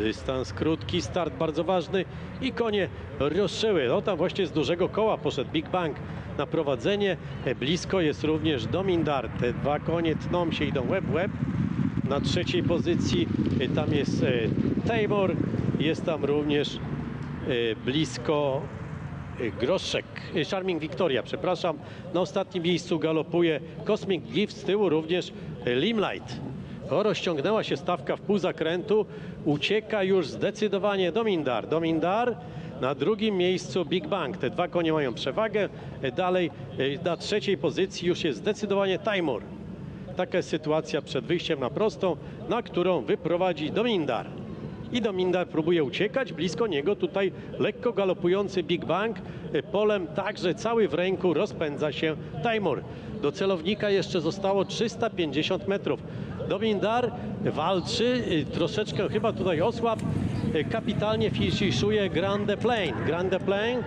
Dystans krótki, start bardzo ważny i konie rozszyły. No tam właśnie z dużego koła poszedł Big Bang na prowadzenie. Blisko jest również Domindar. Te dwa konie tną się, idą łeb łeb. Na trzeciej pozycji e, tam jest e, Taymor. Jest tam również e, blisko Groszek, Charming Victoria, przepraszam. Na ostatnim miejscu galopuje Cosmic Gift, z tyłu również Limelight. Rozciągnęła się stawka w pół zakrętu. Ucieka już zdecydowanie Domindar. Domindar na drugim miejscu Big Bang. Te dwa konie mają przewagę. Dalej e, na trzeciej pozycji już jest zdecydowanie Timur. Taka jest sytuacja przed wyjściem na prostą, na którą wyprowadzi Domindar. I Domindar próbuje uciekać, blisko niego tutaj lekko galopujący Big Bang, e, polem także cały w ręku rozpędza się Timur. Do celownika jeszcze zostało 350 metrów. Domindar walczy, e, troszeczkę chyba tutaj osłab, e, kapitalnie finiszuje Grande Plain. Grande Plain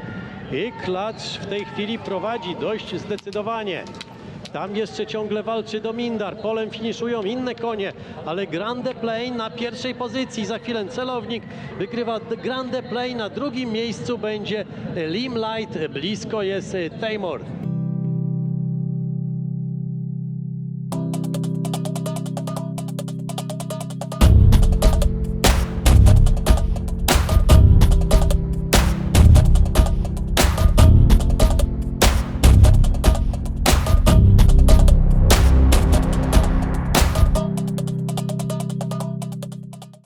i klacz w tej chwili prowadzi dość zdecydowanie. Tam jeszcze ciągle walczy Domindar. Polem finiszują inne konie, ale Grande Plain na pierwszej pozycji. Za chwilę celownik wygrywa Grande Plain. Na drugim miejscu będzie Limelight. Blisko jest Taymor.